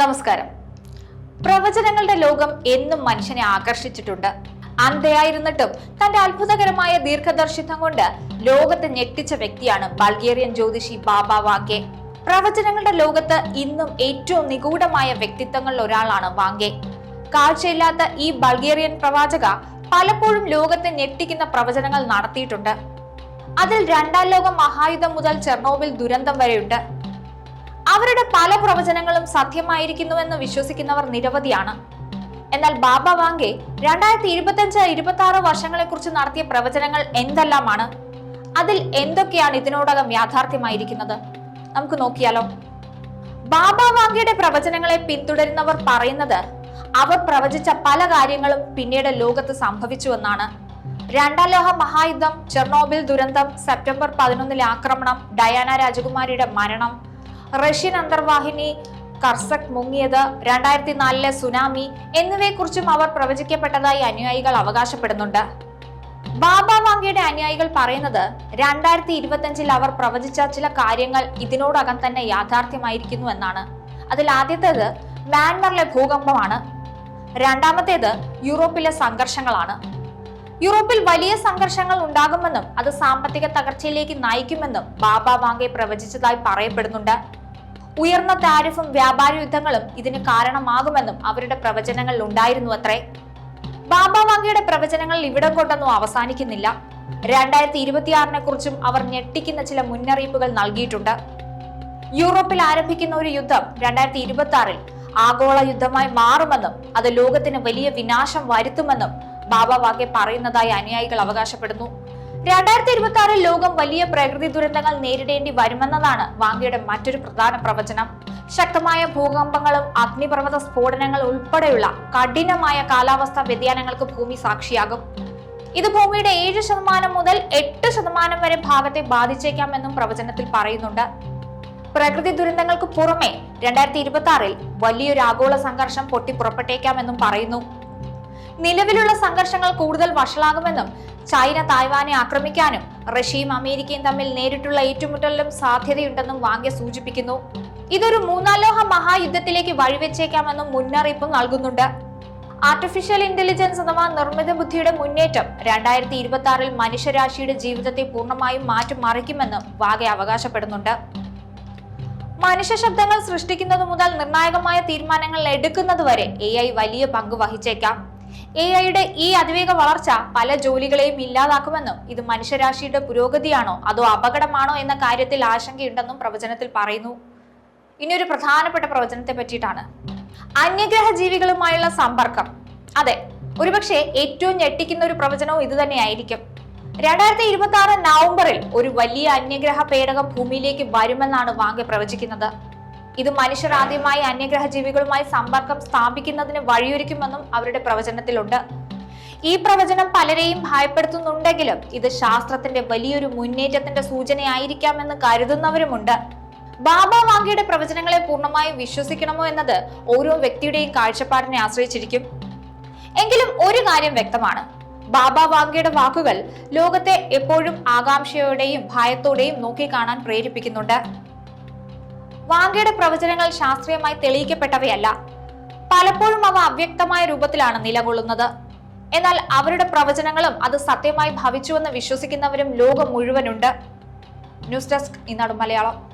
നമസ്കാരം. പ്രവചനങ്ങളുടെ ലോകം എന്നും മനുഷ്യനെ ആകർഷിച്ചിട്ടുണ്ട്. അന്ധയായിരുന്നിട്ടും തന്റെ അത്ഭുതകരമായ ദീർഘദർശിത്വം കൊണ്ട് ലോകത്തെ ഞെട്ടിച്ച വ്യക്തിയാണ് ബൾഗേറിയൻ ജ്യോതിഷി ബാബ വാങ്കെ. പ്രവചനങ്ങളുടെ ലോകത്ത് ഇന്നും ഏറ്റവും നിഗൂഢമായ വ്യക്തിത്വങ്ങളിൽ ഒരാളാണ് വാങ്കെ. കാഴ്ചയില്ലാത്ത ഈ ബൾഗേറിയൻ പ്രവാചക പലപ്പോഴും ലോകത്തെ ഞെട്ടിക്കുന്ന പ്രവചനങ്ങൾ നടത്തിയിട്ടുണ്ട്. അതിൽ രണ്ടാം ലോക മഹായുധം മുതൽ ചെർണോബിൽ ദുരന്തം വരെയുണ്ട്. അവരുടെ പല പ്രവചനങ്ങളും സത്യമായിരിക്കുന്നുവെന്ന് വിശ്വസിക്കുന്നവർ നിരവധിയാണ്. എന്നാൽ ബാബ വാങ്കെ രണ്ടായിരത്തി ഇരുപത്തി അഞ്ച് ഇരുപത്തി ആറ് വർഷങ്ങളെ കുറിച്ച് നടത്തിയ പ്രവചനങ്ങൾ എന്തെല്ലാമാണ്? അതിൽ എന്തൊക്കെയാണ് ഇതിനോടകം യാഥാർത്ഥ്യമായിരിക്കുന്നത്? നമുക്ക് നോക്കിയാലോ. ബാബ വാങ്കയുടെ പ്രവചനങ്ങളെ പിന്തുടരുന്നവർ പറയുന്നത് അവർ പ്രവചിച്ച പല കാര്യങ്ങളും പിന്നീട് ലോകത്ത് സംഭവിച്ചുവെന്നാണ്. രണ്ടാം ലോക മഹായുദ്ധം ചെർണോബിൽ ദുരന്തം സെപ്റ്റംബർ പതിനൊന്നിലെ ആക്രമണം ഡയാന രാജകുമാരിയുടെ മരണം റഷ്യൻ അന്തർവാഹിനി കർസക് മുങ്ങിയത് രണ്ടായിരത്തി നാലിലെ സുനാമി എന്നിവയെക്കുറിച്ചും അവർ പ്രവചിക്കപ്പെട്ടതായി അനുയായികൾ അവകാശപ്പെടുന്നുണ്ട്. ബാബ വാങ്കയുടെ അനുയായികൾ പറയുന്നത് രണ്ടായിരത്തി ഇരുപത്തിയഞ്ചിൽ അവർ പ്രവചിച്ച ചില കാര്യങ്ങൾ ഇതിനോടകം തന്നെ യാഥാർത്ഥ്യമായിരിക്കുന്നു എന്നാണ്. അതിൽ ആദ്യത്തേത് മ്യാൻമറിലെ ഭൂകമ്പമാണ്. രണ്ടാമത്തേത് യൂറോപ്പിലെ സംഘർഷങ്ങളാണ്. യൂറോപ്പിൽ വലിയ സംഘർഷങ്ങൾ ഉണ്ടാകുമെന്നും അത് സാമ്പത്തിക തകർച്ചയിലേക്ക് നയിക്കുമെന്നും ബാബ വാങ്കെ പ്രവചിച്ചതായി പറയപ്പെടുന്നുണ്ട്. ഉയർന്ന താരിഫും വ്യാപാര യുദ്ധങ്ങളും ഇതിന് കാരണമാകുമെന്നും അവരുടെ പ്രവചനങ്ങളിൽ ഉണ്ടായിരുന്നു അത്രേ. ബാബ വാങ്കയുടെ പ്രവചനങ്ങൾ ഇവിടം കൊണ്ടൊന്നും അവസാനിക്കുന്നില്ല. രണ്ടായിരത്തി ഇരുപത്തിയാറിനെ കുറിച്ചും അവർ ഞെട്ടിക്കുന്ന ചില മുന്നറിയിപ്പുകൾ നൽകിയിട്ടുണ്ട്. യൂറോപ്പിൽ ആരംഭിക്കുന്ന ഒരു യുദ്ധം രണ്ടായിരത്തി ഇരുപത്തി ആറിൽ ആഗോള യുദ്ധമായി മാറുമെന്നും അത് ലോകത്തിന് വലിയ വിനാശം വരുത്തുമെന്നും ബാബ വാങ്കെ പറയുന്നതായി അനുയായികൾ അവകാശപ്പെടുന്നു. രണ്ടായിരത്തി ഇരുപത്തി ആറിൽ ലോകം വലിയ പ്രകൃതി ദുരന്തങ്ങൾ നേരിടേണ്ടി വരുമെന്നതാണ് വാങ്കയുടെ മറ്റൊരു പ്രധാന പ്രവചനം. ശക്തമായ ഭൂകമ്പങ്ങളും അഗ്നിപർവത സ്ഫോടനങ്ങൾ ഉൾപ്പെടെയുള്ള കഠിനമായ കാലാവസ്ഥാ വ്യതിയാനങ്ങൾക്ക് ഭൂമി സാക്ഷിയാകും. ഇത് ഭൂമിയുടെ ഏഴ് ശതമാനം മുതൽ എട്ട് ശതമാനം വരെ ഭാഗത്തെ ബാധിച്ചേക്കാമെന്നും പ്രവചനത്തിൽ പറയുന്നുണ്ട്. പ്രകൃതി ദുരന്തങ്ങൾക്ക് പുറമെ രണ്ടായിരത്തി ഇരുപത്തി ആറിൽ വലിയൊരു ആഗോള സംഘർഷം പൊട്ടിപ്പുറപ്പെട്ടേക്കാമെന്നും പറയുന്നു. നിലവിലുള്ള സംഘർഷങ്ങൾ കൂടുതൽ വഷളാകുമെന്നും ചൈന തായ്വാനെ ആക്രമിക്കാനും റഷ്യയും അമേരിക്കയും തമ്മിൽ നേരിട്ടുള്ള ഏറ്റുമുട്ടലിലും സാധ്യതയുണ്ടെന്നും വാങ്യ സൂചിപ്പിക്കുന്നു. ഇതൊരു മൂന്നാലോഹ മഹായുദ്ധത്തിലേക്ക് വഴിവെച്ചേക്കാമെന്നും മുന്നറിയിപ്പും നൽകുന്നുണ്ട്. ആർട്ടിഫിഷ്യൽ ഇന്റലിജൻസ് അഥവാ നിർമ്മിത ബുദ്ധിയുടെ മുന്നേറ്റം രണ്ടായിരത്തി ഇരുപത്തി ആറിൽ മനുഷ്യരാശിയുടെ ജീവിതത്തെ പൂർണമായും മാറ്റിമറിക്കുമെന്നും വാഗെ അവകാശപ്പെടുന്നുണ്ട്. മനുഷ്യ ശബ്ദങ്ങൾ സൃഷ്ടിക്കുന്നത് മുതൽ നിർണായകമായ തീരുമാനങ്ങൾ എടുക്കുന്നത് വരെ എ വലിയ പങ്ക് വഹിച്ചേക്കാം. എ ഐയുടെ ഈ അതിവേഗ വളർച്ച പല ജോലികളെയും ഇല്ലാതാക്കുമെന്നും ഇത് മനുഷ്യരാശിയുടെ പുരോഗതിയാണോ അതോ അപകടമാണോ എന്ന കാര്യത്തിൽ ആശങ്കയുണ്ടെന്നും പ്രവചനത്തിൽ പറയുന്നു. ഇനി ഒരു പ്രധാനപ്പെട്ട പ്രവചനത്തെ പറ്റിയിട്ടാണ്. അന്യഗ്രഹ ജീവികളുമായുള്ള സമ്പർക്കം. അതെ ഒരുപക്ഷെ ഏറ്റവും ഞെട്ടിക്കുന്ന ഒരു പ്രവചനവും ഇത് തന്നെയായിരിക്കും. രണ്ടായിരത്തി ഇരുപത്തി ആറ് നവംബറിൽ ഒരു വലിയ അന്യഗ്രഹ പേടകം ഭൂമിയിലേക്ക് വരുമെന്നാണ് വാങ്ക പ്രവചിക്കുന്നത്. ഇത് മനുഷ്യർ ആദ്യമായി അന്യഗ്രഹ ജീവികളുമായി സമ്പർക്കം സ്ഥാപിക്കുന്നതിന് വഴിയൊരുക്കുമെന്നും അവരുടെ പ്രവചനത്തിലുണ്ട്. ഈ പ്രവചനം പലരെയും ഭയപ്പെടുത്തുന്നുണ്ടെങ്കിലും ഇത് ശാസ്ത്രത്തിന്റെ വലിയൊരു മുന്നേറ്റത്തിന്റെ സൂചനയായിരിക്കാമെന്ന് കരുതുന്നവരുമുണ്ട്. ബാബ വാങ്കയുടെ പ്രവചനങ്ങളെ പൂർണമായും വിശ്വസിക്കണമോ എന്നത് ഓരോ വ്യക്തിയുടെയും കാഴ്ചപ്പാടിനെ ആശ്രയിച്ചിരിക്കും. എങ്കിലും ഒരു കാര്യം വ്യക്തമാണ്. ബാബ വാങ്കയുടെ വാക്കുകൾ ലോകത്തെ എപ്പോഴും ആകാംക്ഷയോടെയും ഭയത്തോടെയും നോക്കിക്കാണാൻ പ്രേരിപ്പിക്കുന്നുണ്ട്. വാങ്കയുടെ പ്രവചനങ്ങൾ ശാസ്ത്രീയമായി തെളിയിക്കപ്പെട്ടവയല്ല. പലപ്പോഴും അവ അവ്യക്തമായ രൂപത്തിലാണ് നിലകൊള്ളുന്നത്. എന്നാൽ അവരുടെ പ്രവചനങ്ങളും അത് സത്യമായി ഭവിച്ചുവെന്ന് വിശ്വസിക്കുന്നവരും ലോകം മുഴുവനുണ്ട്. ന്യൂസ് ഡെസ്ക് ഇന്നാടും മലയാളം.